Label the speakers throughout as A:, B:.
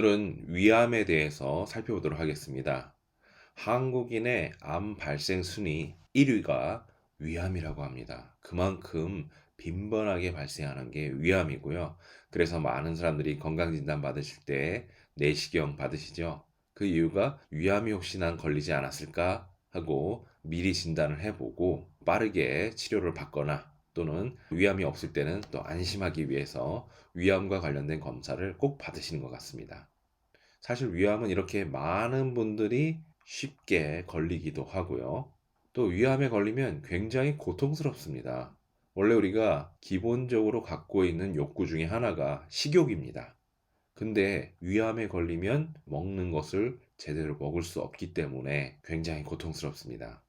A: 오늘은 위암에 대해서 살펴보도록 하겠습니다. 한국인의 암 발생 순위 1위가 위암이라고 합니다. 그만큼 빈번하게 발생하는 게 위암이고요. 그래서 많은 사람들이 건강진단 받으실 때 내시경 받으시죠. 그 이유가 위암이 혹시 난 걸리지 않았을까 하고 미리 진단을 해보고 빠르게 치료를 받거나 또는 위암이 없을 때는 또 안심하기 위해서 위암과 관련된 검사를 꼭 받으시는 것 같습니다. 사실 위암은 이렇게 많은 분들이 쉽게 걸리기도 하고요. 또 위암에 걸리면 굉장히 고통스럽습니다. 원래 우리가 기본적으로 갖고 있는 욕구 중에 하나가 식욕입니다. 근데 위암에 걸리면 먹는 것을 제대로 먹을 수 없기 때문에 굉장히 고통스럽습니다.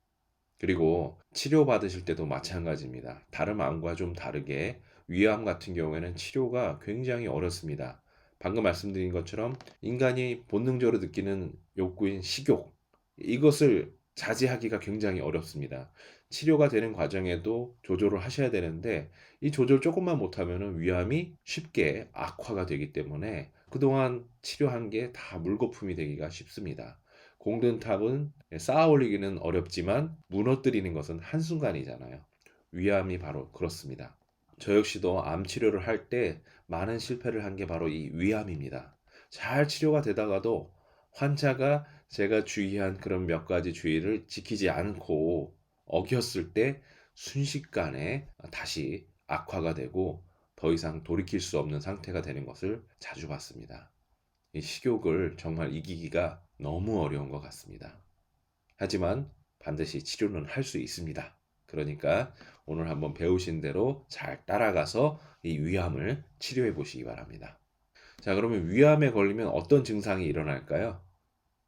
A: 그리고 치료받으실 때도 마찬가지입니다. 다른 암과 좀 다르게 위암 같은 경우에는 치료가 굉장히 어렵습니다. 방금 말씀드린 것처럼 인간이 본능적으로 느끼는 욕구인 식욕, 이것을 자제하기가 굉장히 어렵습니다. 치료가 되는 과정에도 조절을 하셔야 되는데 이 조절 조금만 못하면 위암이 쉽게 악화가 되기 때문에 그동안 치료한 게 다 물거품이 되기가 쉽습니다. 공든 탑은 쌓아 올리기는 어렵지만 무너뜨리는 것은 한순간이잖아요. 위암이 바로 그렇습니다. 저 역시도 암 치료를 할 때 많은 실패를 한 게 바로 이 위암입니다. 잘 치료가 되다가도 환자가 제가 주의한 그런 몇 가지 주의를 지키지 않고 어겼을 때 순식간에 다시 악화가 되고 더 이상 돌이킬 수 없는 상태가 되는 것을 자주 봤습니다. 이 식욕을 정말 이기기가 너무 어려운 것 같습니다. 하지만 반드시 치료는 할 수 있습니다. 그러니까 오늘 한번 배우신 대로 잘 따라가서 이 위암을 치료해 보시기 바랍니다. 자, 그러면 위암에 걸리면 어떤 증상이 일어날까요?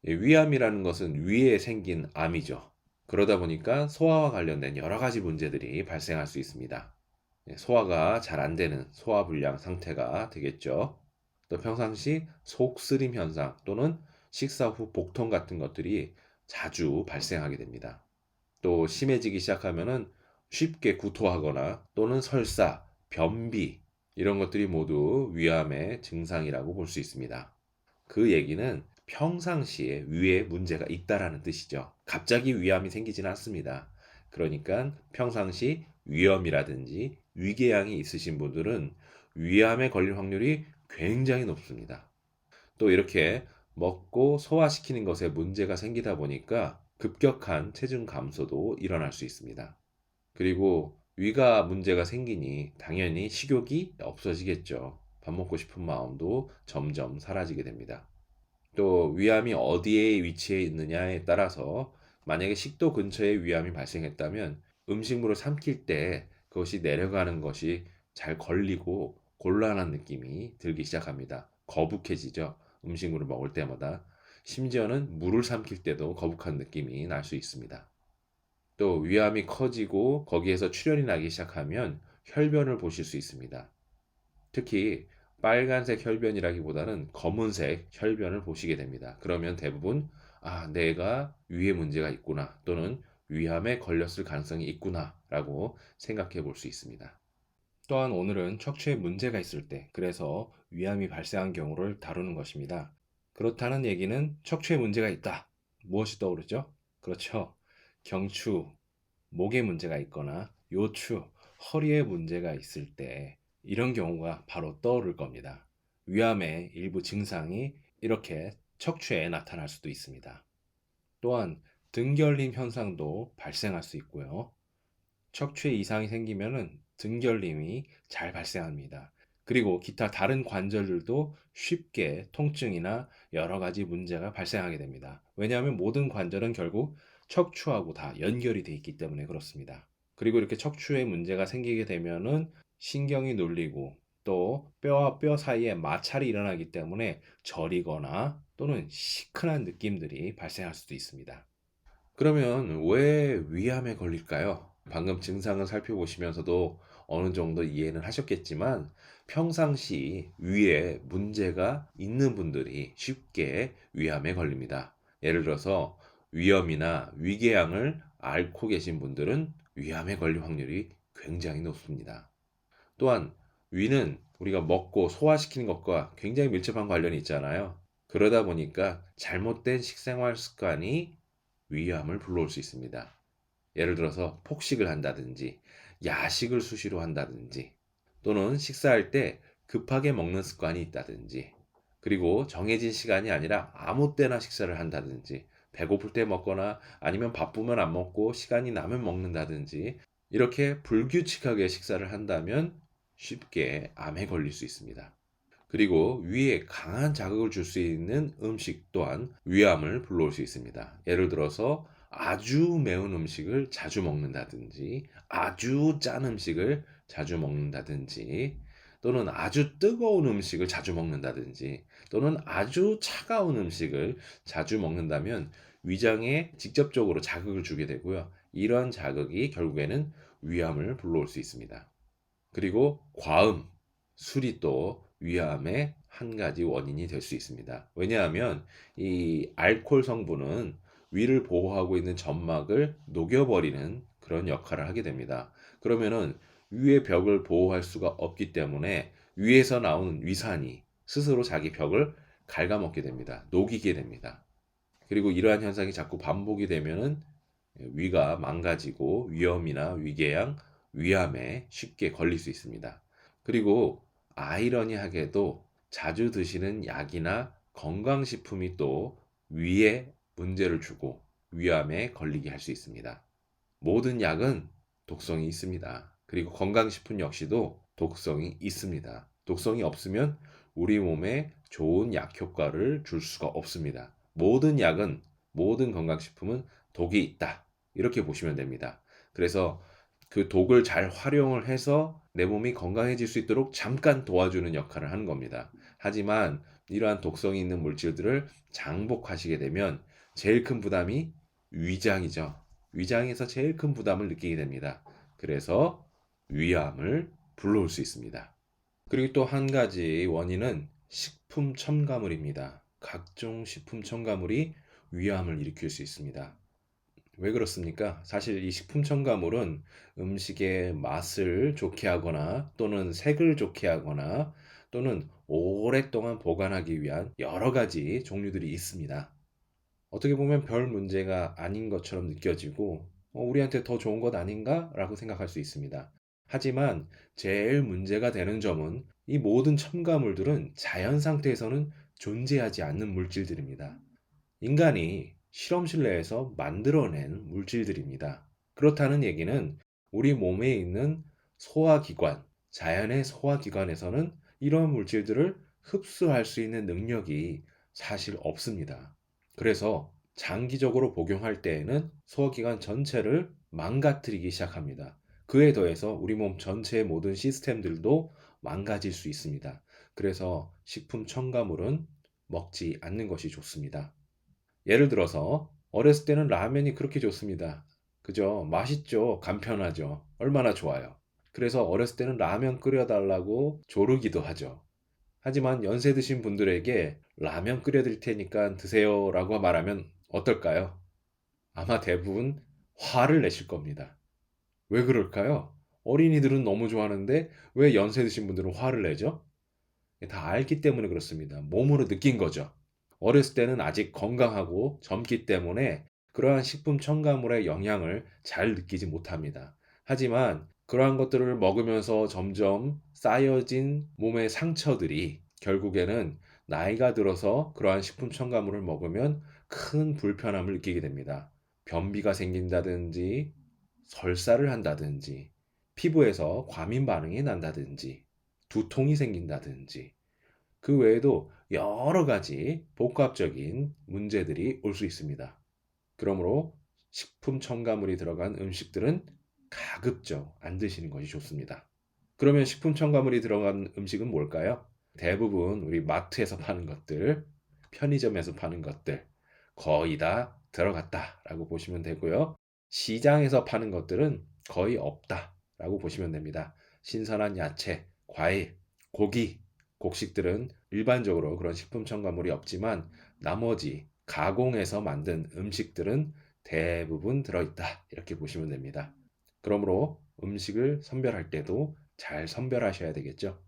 A: 위암이라는 것은 위에 생긴 암이죠. 그러다 보니까 소화와 관련된 여러 가지 문제들이 발생할 수 있습니다. 소화가 잘 안 되는 소화불량 상태가 되겠죠. 또 평상시 속쓰림 현상 또는 식사 후 복통 같은 것들이 자주 발생하게 됩니다. 또 심해지기 시작하면은 쉽게 구토하거나 또는 설사, 변비 이런 것들이 모두 위암의 증상이라고 볼 수 있습니다. 그 얘기는 평상시에 위에 문제가 있다라는 뜻이죠. 갑자기 위암이 생기지는 않습니다. 그러니까 평상시 위염이라든지 위궤양이 있으신 분들은 위암에 걸릴 확률이 굉장히 높습니다. 또 이렇게 먹고 소화시키는 것에 문제가 생기다 보니까 급격한 체중 감소도 일어날 수 있습니다. 그리고 위가 문제가 생기니 당연히 식욕이 없어지겠죠. 밥 먹고 싶은 마음도 점점 사라지게 됩니다. 또 위암이 어디에 위치해 있느냐에 따라서 만약에 식도 근처에 위암이 발생했다면 음식물을 삼킬 때 그것이 내려가는 것이 잘 걸리고 곤란한 느낌이 들기 시작합니다. 거북해지죠. 음식물을 먹을 때마다. 심지어는 물을 삼킬 때도 거북한 느낌이 날 수 있습니다. 또 위암이 커지고 거기에서 출혈이 나기 시작하면 혈변을 보실 수 있습니다. 특히 빨간색 혈변이라기보다는 검은색 혈변을 보시게 됩니다. 그러면 대부분 아, 내가 위에 문제가 있구나 또는 위암에 걸렸을 가능성이 있구나 라고 생각해 볼 수 있습니다. 또한 오늘은 척추에 문제가 있을 때 그래서 위암이 발생한 경우를 다루는 것입니다. 그렇다는 얘기는 척추에 문제가 있다. 무엇이 떠오르죠? 그렇죠. 경추, 목에 문제가 있거나 요추, 허리에 문제가 있을 때 이런 경우가 바로 떠오를 겁니다. 위암의 일부 증상이 이렇게 척추에 나타날 수도 있습니다. 또한 등결림 현상도 발생할 수 있고요. 척추에 이상이 생기면 등결림이 잘 발생합니다. 그리고 기타 다른 관절들도 쉽게 통증이나 여러 가지 문제가 발생하게 됩니다. 왜냐하면 모든 관절은 결국 척추하고 다 연결이 되어 있기 때문에 그렇습니다. 그리고 이렇게 척추에 문제가 생기게 되면은 신경이 눌리고 또 뼈와 뼈 사이에 마찰이 일어나기 때문에 저리거나 또는 시큰한 느낌들이 발생할 수도 있습니다. 그러면 왜 위암에 걸릴까요? 방금 증상을 살펴보시면서도 어느 정도 이해는 하셨겠지만 평상시 위에 문제가 있는 분들이 쉽게 위암에 걸립니다. 예를 들어서 위염이나 위궤양을 앓고 계신 분들은 위암에 걸릴 확률이 굉장히 높습니다. 또한 위는 우리가 먹고 소화시키는 것과 굉장히 밀접한 관련이 있잖아요. 그러다 보니까 잘못된 식생활 습관이 위암을 불러올 수 있습니다. 예를 들어서 폭식을 한다든지 야식을 수시로 한다든지 또는 식사할 때 급하게 먹는 습관이 있다든지 그리고 정해진 시간이 아니라 아무 때나 식사를 한다든지 배고플 때 먹거나 아니면 바쁘면 안 먹고 시간이 나면 먹는다든지 이렇게 불규칙하게 식사를 한다면 쉽게 암에 걸릴 수 있습니다. 그리고 위에 강한 자극을 줄 수 있는 음식 또한 위암을 불러올 수 있습니다. 예를 들어서 아주 매운 음식을 자주 먹는다든지 아주 짠 음식을 자주 먹는다든지 또는 아주 뜨거운 음식을 자주 먹는다든지 또는 아주 차가운 음식을 자주 먹는다면 위장에 직접적으로 자극을 주게 되고요. 이런 자극이 결국에는 위암을 불러올 수 있습니다. 그리고 과음, 술이 또 위암의 한 가지 원인이 될 수 있습니다. 왜냐하면 이 알코올 성분은 위를 보호하고 있는 점막을 녹여버리는 그런 역할을 하게 됩니다. 그러면은 위의 벽을 보호할 수가 없기 때문에 위에서 나오는 위산이 스스로 자기 벽을 갉아먹게 됩니다. 녹이게 됩니다. 그리고 이러한 현상이 자꾸 반복이 되면은 위가 망가지고 위염이나 위궤양, 위암에 쉽게 걸릴 수 있습니다. 그리고 아이러니하게도 자주 드시는 약이나 건강식품이 또 위에 문제를 주고 위암에 걸리게 할 수 있습니다. 모든 약은 독성이 있습니다. 그리고 건강식품 역시도 독성이 있습니다. 독성이 없으면 우리 몸에 좋은 약 효과를 줄 수가 없습니다. 모든 약은, 모든 건강식품은 독이 있다. 이렇게 보시면 됩니다. 그래서 그 독을 잘 활용을 해서 내 몸이 건강해질 수 있도록 잠깐 도와주는 역할을 하는 겁니다. 하지만 이러한 독성이 있는 물질들을 장복하시게 되면 제일 큰 부담이 위장이죠. 위장에서 제일 큰 부담을 느끼게 됩니다. 그래서 위암을 불러올 수 있습니다. 그리고 또 한 가지 원인은 식품 첨가물입니다. 각종 식품 첨가물이 위암을 일으킬 수 있습니다. 왜 그렇습니까? 사실 이 식품 첨가물은 음식의 맛을 좋게 하거나 또는 색을 좋게 하거나 또는 오랫동안 보관하기 위한 여러 가지 종류들이 있습니다. 어떻게 보면 별 문제가 아닌 것처럼 느껴지고 어, 우리한테 더 좋은 것 아닌가? 라고 생각할 수 있습니다. 하지만 제일 문제가 되는 점은 이 모든 첨가물들은 자연 상태에서는 존재하지 않는 물질들입니다. 인간이 실험실 내에서 만들어낸 물질들입니다. 그렇다는 얘기는 우리 몸에 있는 소화기관, 자연의 소화기관에서는 이런 물질들을 흡수할 수 있는 능력이 사실 없습니다. 그래서 장기적으로 복용할 때에는 소화기관 전체를 망가뜨리기 시작합니다. 그에 더해서 우리 몸 전체의 모든 시스템들도 망가질 수 있습니다. 그래서 식품 첨가물은 먹지 않는 것이 좋습니다. 예를 들어서 어렸을 때는 라면이 그렇게 좋습니다. 그죠? 맛있죠? 간편하죠? 얼마나 좋아요. 그래서 어렸을 때는 라면 끓여달라고 조르기도 하죠. 하지만 연세 드신 분들에게 라면 끓여드릴 테니까 드세요 라고 말하면 어떨까요? 아마 대부분 화를 내실 겁니다. 왜 그럴까요? 어린이들은 너무 좋아하는데 왜 연세 드신 분들은 화를 내죠? 다 알기 때문에 그렇습니다. 몸으로 느낀 거죠. 어렸을 때는 아직 건강하고 젊기 때문에 그러한 식품 첨가물의 영향을 잘 느끼지 못합니다. 하지만 그러한 것들을 먹으면서 점점 쌓여진 몸의 상처들이 결국에는 나이가 들어서 그러한 식품 첨가물을 먹으면 큰 불편함을 느끼게 됩니다. 변비가 생긴다든지 설사를 한다든지 피부에서 과민 반응이 난다든지 두통이 생긴다든지 그 외에도 여러 가지 복합적인 문제들이 올 수 있습니다. 그러므로 식품 첨가물이 들어간 음식들은 가급적 안 드시는 것이 좋습니다. 그러면 식품 첨가물이 들어간 음식은 뭘까요? 대부분 우리 마트에서 파는 것들, 편의점에서 파는 것들 거의 다 들어갔다라고 보시면 되고요. 시장에서 파는 것들은 거의 없다라고 보시면 됩니다. 신선한 야채, 과일, 고기, 곡식들은 일반적으로 그런 식품 첨가물이 없지만 나머지 가공해서 만든 음식들은 대부분 들어있다. 이렇게 보시면 됩니다. 그러므로 음식을 선별할 때도 잘 선별하셔야 되겠죠.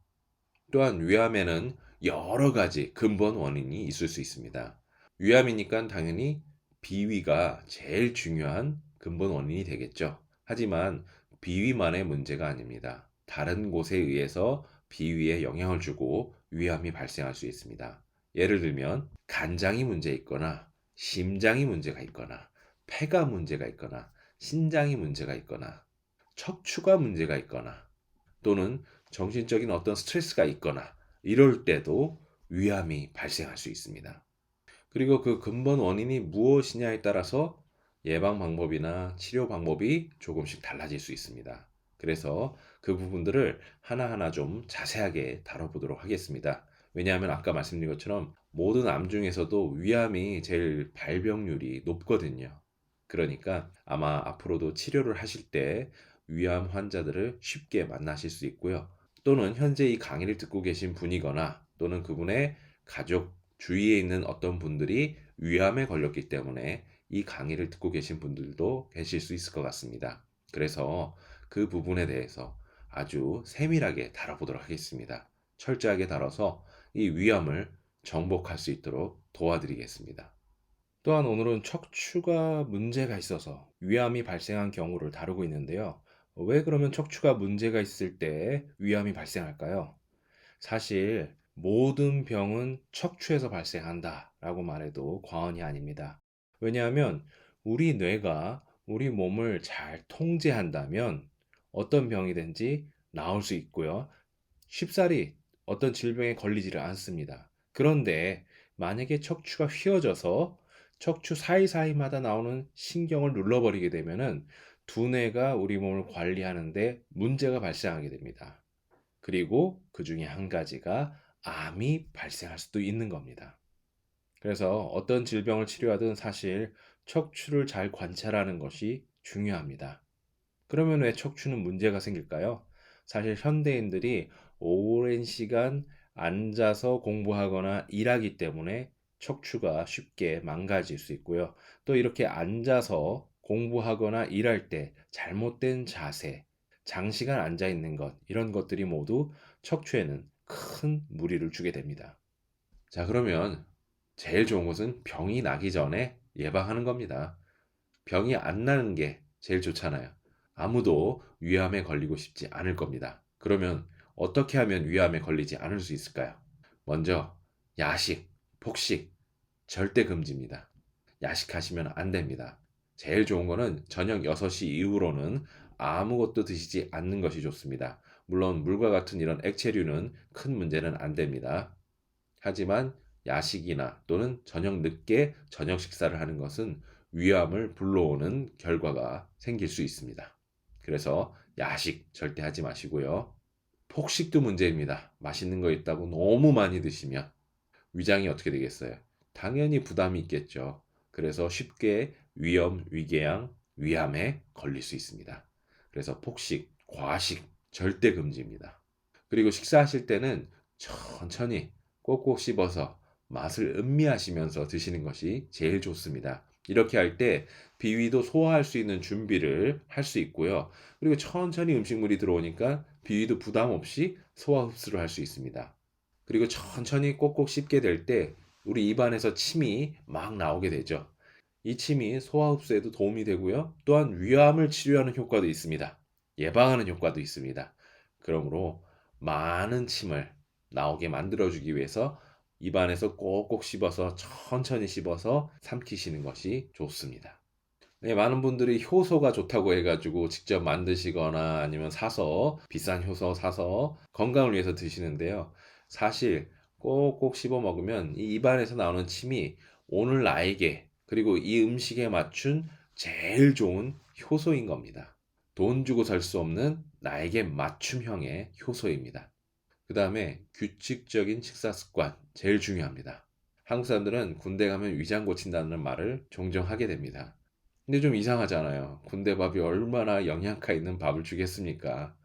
A: 또한 위암에는 여러 가지 근본 원인이 있을 수 있습니다. 위암이니까 당연히 비위가 제일 중요한 근본 원인이 되겠죠. 하지만 비위만의 문제가 아닙니다. 다른 곳에 의해서 비위에 영향을 주고 위암이 발생할 수 있습니다. 예를 들면 간장이 문제 있거나 심장이 문제가 있거나 폐가 문제가 있거나 신장이 문제가 있거나 척추가 문제가 있거나 또는 정신적인 어떤 스트레스가 있거나 이럴 때도 위암이 발생할 수 있습니다. 그리고 그 근본 원인이 무엇이냐에 따라서 예방 방법이나 치료 방법이 조금씩 달라질 수 있습니다. 그래서 그 부분들을 하나하나 좀 자세하게 다뤄보도록 하겠습니다. 왜냐하면 아까 말씀드린 것처럼 모든 암 중에서도 위암이 제일 발병률이 높거든요. 그러니까 아마 앞으로도 치료를 하실 때 위암 환자들을 쉽게 만나실 수 있고요. 또는 현재 이 강의를 듣고 계신 분이거나 또는 그분의 가족 주위에 있는 어떤 분들이 위암에 걸렸기 때문에 이 강의를 듣고 계신 분들도 계실 수 있을 것 같습니다. 그래서 그 부분에 대해서 아주 세밀하게 다뤄보도록 하겠습니다. 철저하게 다뤄서 이 위암을 정복할 수 있도록 도와드리겠습니다. 또한 오늘은 척추가 문제가 있어서 위암이 발생한 경우를 다루고 있는데요. 왜 그러면 척추가 문제가 있을 때 위암이 발생할까요? 사실 모든 병은 척추에서 발생한다 라고 말해도 과언이 아닙니다. 왜냐하면 우리 뇌가 우리 몸을 잘 통제한다면 어떤 병이든지 나을 수 있고요. 쉽사리 어떤 질병에 걸리지를 않습니다. 그런데 만약에 척추가 휘어져서 척추 사이사이마다 나오는 신경을 눌러버리게 되면은 두뇌가 우리 몸을 관리하는데 문제가 발생하게 됩니다. 그리고 그 중에 한 가지가 암이 발생할 수도 있는 겁니다. 그래서 어떤 질병을 치료하든 사실 척추를 잘 관찰하는 것이 중요합니다. 그러면 왜 척추는 문제가 생길까요? 사실 현대인들이 오랜 시간 앉아서 공부하거나 일하기 때문에 척추가 쉽게 망가질 수 있고요. 또 이렇게 앉아서 공부하거나 일할 때 잘못된 자세, 장시간 앉아 있는 것, 이런 것들이 모두 척추에는 큰 무리를 주게 됩니다. 자, 그러면 제일 좋은 것은 병이 나기 전에 예방하는 겁니다. 병이 안 나는 게 제일 좋잖아요. 아무도 위암에 걸리고 싶지 않을 겁니다. 그러면 어떻게 하면 위암에 걸리지 않을 수 있을까요? 먼저 야식, 폭식 절대 금지입니다. 야식하시면 안 됩니다. 제일 좋은 거는 저녁 6시 이후로는 아무것도 드시지 않는 것이 좋습니다. 물론 물과 같은 이런 액체류는 큰 문제는 안 됩니다. 하지만 야식이나 또는 저녁 늦게 저녁 식사를 하는 것은 위암을 불러오는 결과가 생길 수 있습니다. 그래서 야식 절대 하지 마시고요. 폭식도 문제입니다. 맛있는 거 있다고 너무 많이 드시면 위장이 어떻게 되겠어요? 당연히 부담이 있겠죠. 그래서 쉽게 위염, 위궤양, 위암에 걸릴 수 있습니다. 그래서 폭식, 과식 절대 금지입니다. 그리고 식사하실 때는 천천히 꼭꼭 씹어서 맛을 음미하시면서 드시는 것이 제일 좋습니다. 이렇게 할 때 비위도 소화할 수 있는 준비를 할 수 있고요. 그리고 천천히 음식물이 들어오니까 비위도 부담 없이 소화 흡수를 할 수 있습니다. 그리고 천천히 꼭꼭 씹게 될 때 우리 입안에서 침이 막 나오게 되죠. 이 침이 소화 흡수에도 도움이 되고요. 또한 위암을 치료하는 효과도 있습니다. 예방하는 효과도 있습니다. 그러므로 많은 침을 나오게 만들어주기 위해서 입안에서 꼭꼭 씹어서 천천히 씹어서 삼키시는 것이 좋습니다. 네, 많은 분들이 효소가 좋다고 해가지고 직접 만드시거나 아니면 사서 비싼 효소 사서 건강을 위해서 드시는데요. 사실 꼭꼭 씹어 먹으면 이 입안에서 나오는 침이 오늘 나에게 그리고 이 음식에 맞춘 제일 좋은 효소인 겁니다. 돈 주고 살 수 없는 나에게 맞춤형의 효소입니다. 그 다음에 규칙적인 식사 습관 제일 중요합니다. 한국 사람들은 군대 가면 위장 고친다는 말을 종종 하게 됩니다. 근데 좀 이상하잖아요. 군대 밥이 얼마나 영양가 있는 밥을 주겠습니까?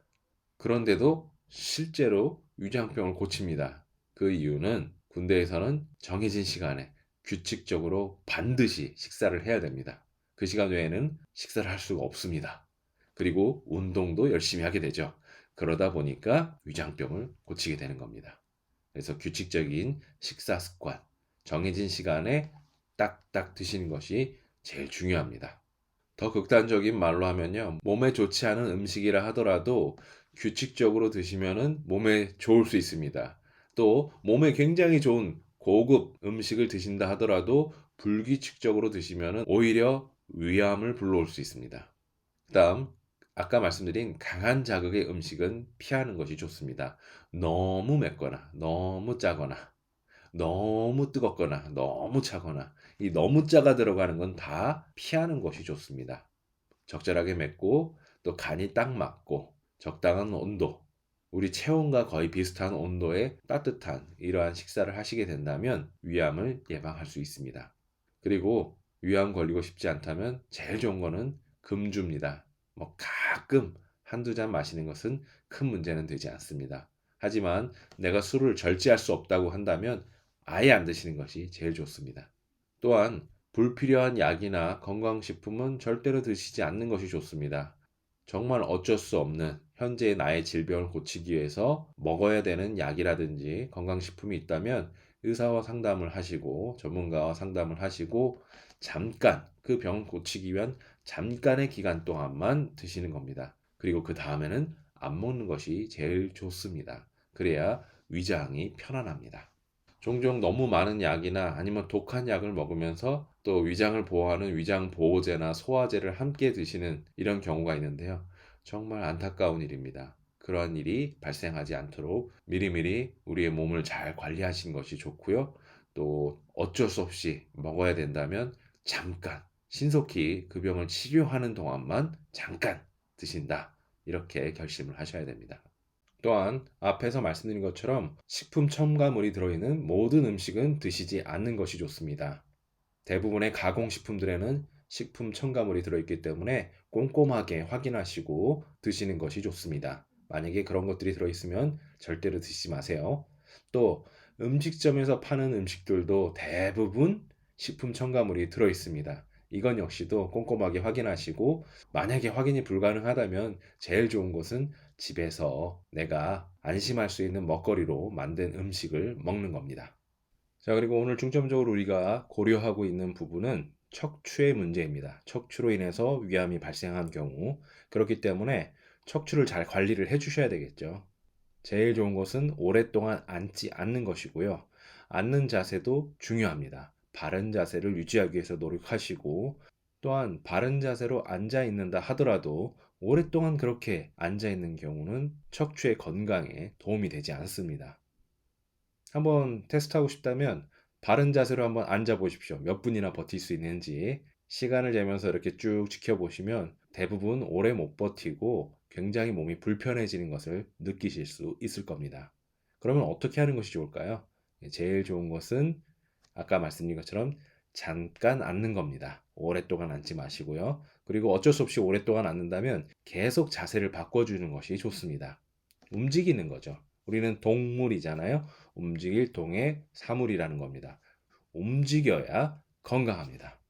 A: 그런데도 실제로 위장병을 고칩니다. 그 이유는 군대에서는 정해진 시간에 규칙적으로 반드시 식사를 해야 됩니다. 그 시간 외에는 식사를 할 수가 없습니다. 그리고 운동도 열심히 하게 되죠. 그러다 보니까 위장병을 고치게 되는 겁니다. 그래서 규칙적인 식사 습관, 정해진 시간에 딱딱 드시는 것이 제일 중요합니다. 더 극단적인 말로 하면요. 몸에 좋지 않은 음식이라 하더라도 규칙적으로 드시면은 몸에 좋을 수 있습니다. 또 몸에 굉장히 좋은 고급 음식을 드신다 하더라도 불규칙적으로 드시면은 오히려 위암을 불러올 수 있습니다. 그다음 아까 말씀드린 강한 자극의 음식은 피하는 것이 좋습니다. 너무 맵거나 너무 짜거나 너무 뜨겁거나 너무 차거나 이 너무 짜가 들어가는 건 다 피하는 것이 좋습니다. 적절하게 맵고 또 간이 딱 맞고 적당한 온도 우리 체온과 거의 비슷한 온도의 따뜻한 이러한 식사를 하시게 된다면 위암을 예방할 수 있습니다. 그리고 위암 걸리고 싶지 않다면 제일 좋은 거는 금주입니다. 뭐 가끔 한두 잔 마시는 것은 큰 문제는 되지 않습니다. 하지만 내가 술을 절제할 수 없다고 한다면 아예 안 드시는 것이 제일 좋습니다. 또한 불필요한 약이나 건강식품은 절대로 드시지 않는 것이 좋습니다. 정말 어쩔 수 없는 현재의 나의 질병을 고치기 위해서 먹어야 되는 약이라든지 건강식품이 있다면 의사와 상담을 하시고 전문가와 상담을 하시고 잠깐 그 병을 고치기 위한 잠깐의 기간 동안만 드시는 겁니다. 그리고 그 다음에는 안 먹는 것이 제일 좋습니다. 그래야 위장이 편안합니다. 종종 너무 많은 약이나 아니면 독한 약을 먹으면서 또 위장을 보호하는 위장 보호제나 소화제를 함께 드시는 이런 경우가 있는데요. 정말 안타까운 일입니다. 그러한 일이 발생하지 않도록 미리미리 우리의 몸을 잘 관리하시는 것이 좋고요. 또 어쩔 수 없이 먹어야 된다면 잠깐 신속히 그 병을 치료하는 동안만 잠깐 드신다. 이렇게 결심을 하셔야 됩니다. 또한 앞에서 말씀드린 것처럼 식품 첨가물이 들어있는 모든 음식은 드시지 않는 것이 좋습니다. 대부분의 가공식품들에는 식품 첨가물이 들어있기 때문에 꼼꼼하게 확인하시고 드시는 것이 좋습니다. 만약에 그런 것들이 들어있으면 절대로 드시지 마세요. 또 음식점에서 파는 음식들도 대부분 식품 첨가물이 들어 있습니다. 이건 역시도 꼼꼼하게 확인하시고 만약에 확인이 불가능하다면 제일 좋은 것은 집에서 내가 안심할 수 있는 먹거리로 만든 음식을 먹는 겁니다. 자, 그리고 오늘 중점적으로 우리가 고려하고 있는 부분은 척추의 문제입니다. 척추로 인해서 위암이 발생한 경우 그렇기 때문에 척추를 잘 관리를 해 주셔야 되겠죠. 제일 좋은 것은 오랫동안 앉지 않는 것이고요. 앉는 자세도 중요합니다. 바른 자세를 유지하기 위해서 노력하시고 또한 바른 자세로 앉아 있는다 하더라도 오랫동안 그렇게 앉아 있는 경우는 척추의 건강에 도움이 되지 않습니다. 한번 테스트하고 싶다면 바른 자세로 한번 앉아 보십시오. 몇 분이나 버틸 수 있는지 시간을 재면서 이렇게 쭉 지켜보시면 대부분 오래 못 버티고 굉장히 몸이 불편해지는 것을 느끼실 수 있을 겁니다. 그러면 어떻게 하는 것이 좋을까요? 제일 좋은 것은 아까 말씀드린 것처럼 잠깐 앉는 겁니다. 오랫동안 앉지 마시고요. 그리고 어쩔 수 없이 오랫동안 앉는다면 계속 자세를 바꿔주는 것이 좋습니다. 움직이는 거죠. 우리는 동물이잖아요. 움직일 동의 사물이라는 겁니다. 움직여야 건강합니다.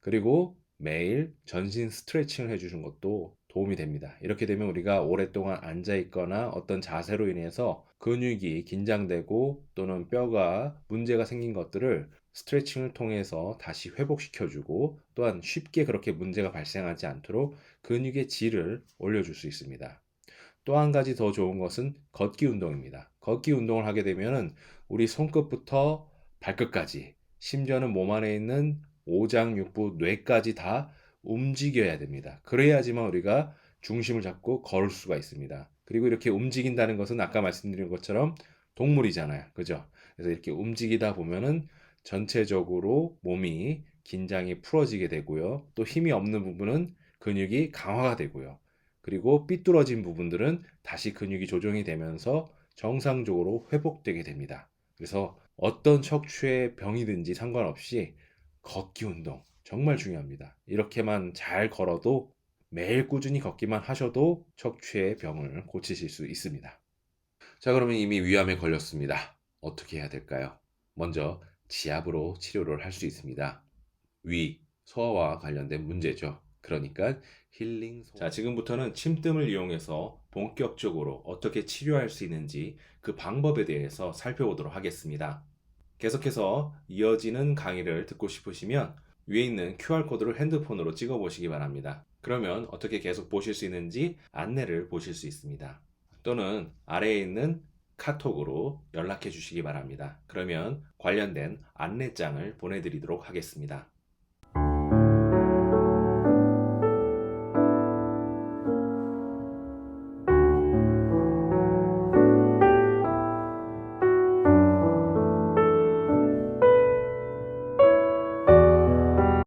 A: 그리고 매일 전신 스트레칭을 해주는 것도 도움이 됩니다. 이렇게 되면 우리가 오랫동안 앉아 있거나 어떤 자세로 인해서 근육이 긴장되고 또는 뼈가 문제가 생긴 것들을 스트레칭을 통해서 다시 회복시켜주고 또한 쉽게 그렇게 문제가 발생하지 않도록 근육의 질을 올려줄 수 있습니다. 또 한 가지 더 좋은 것은 걷기 운동입니다. 걷기 운동을 하게 되면 우리 손끝부터 발끝까지 심지어는 몸 안에 있는 오장육부 뇌까지 다 움직여야 됩니다. 그래야지만 우리가 중심을 잡고 걸을 수가 있습니다. 그리고 이렇게 움직인다는 것은 아까 말씀드린 것처럼 동물이잖아요. 그죠? 그래서 이렇게 움직이다 보면은 전체적으로 몸이 긴장이 풀어지게 되고요. 또 힘이 없는 부분은 근육이 강화가 되고요. 그리고 삐뚤어진 부분들은 다시 근육이 조정이 되면서 정상적으로 회복되게 됩니다. 그래서 어떤 척추의 병이든지 상관없이 걷기 운동 정말 중요합니다. 이렇게만 잘 걸어도 매일 꾸준히 걷기만 하셔도 척추의 병을 고치실 수 있습니다. 자, 그러면 이미 위암에 걸렸습니다. 어떻게 해야 될까요? 먼저 지압으로 치료를 할 수 있습니다. 위, 소화와 관련된 문제죠. 그러니까 힐링 소화. 자, 지금부터는 침뜸을 이용해서 본격적으로 어떻게 치료할 수 있는지 그 방법에 대해서 살펴보도록 하겠습니다. 계속해서 이어지는 강의를 듣고 싶으시면 위에 있는 QR코드를 핸드폰으로 찍어 보시기 바랍니다. 그러면 어떻게 계속 보실 수 있는지 안내를 보실 수 있습니다. 또는 아래에 있는 카톡으로 연락해 주시기 바랍니다. 그러면 관련된 안내장을 보내드리도록 하겠습니다.